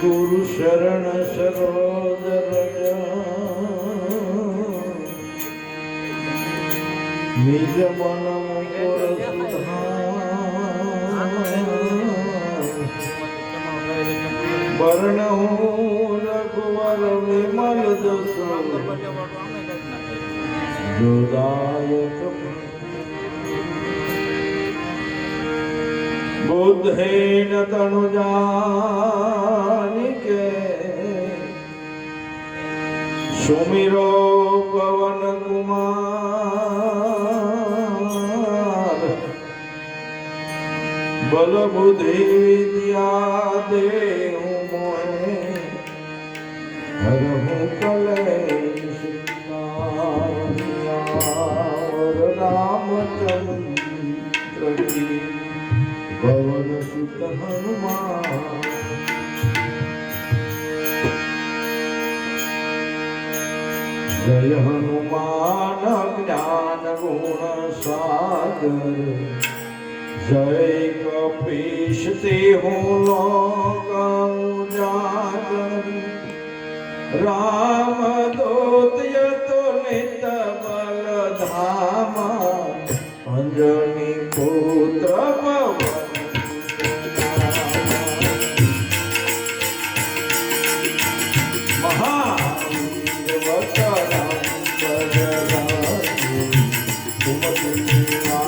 ગુરુ શરણ સરોદર નિજ મન મુકુર વર્ણ હું રઘુવર વિમલ જોદાયક બુદ્ધેન તનુજાનિકે સુમિરો પવન કુમાર. બલ બુદ્ધિ દે હું મોહે. હરહુ કલેશ હનુમાન જ્ઞાન ગુણ સાગર જય કપીશ તે હું લોક ઉજાગર રામ દૂત તો નિત બલ ધામ અંજની Uma primeira.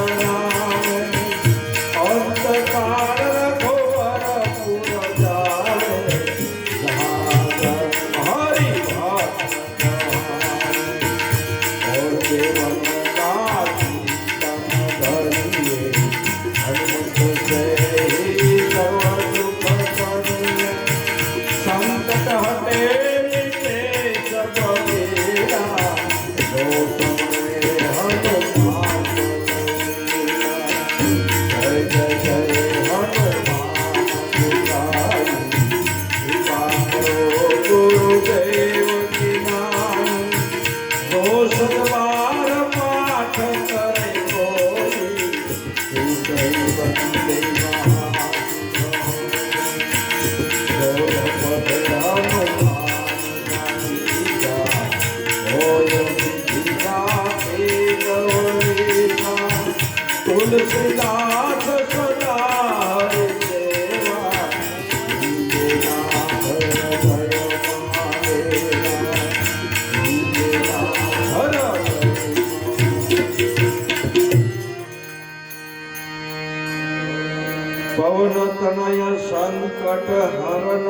પવન તનય સંકટ હરણ.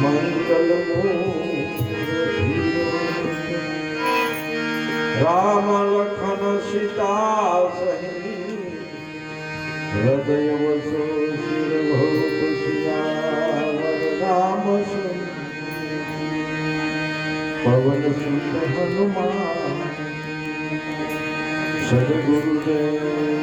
મંગલ રામ લખન સીતા સહી. હૃદય વસો શિર ભોગ રામ પવન સુંદર હનુમાન. સદગુરુદેવ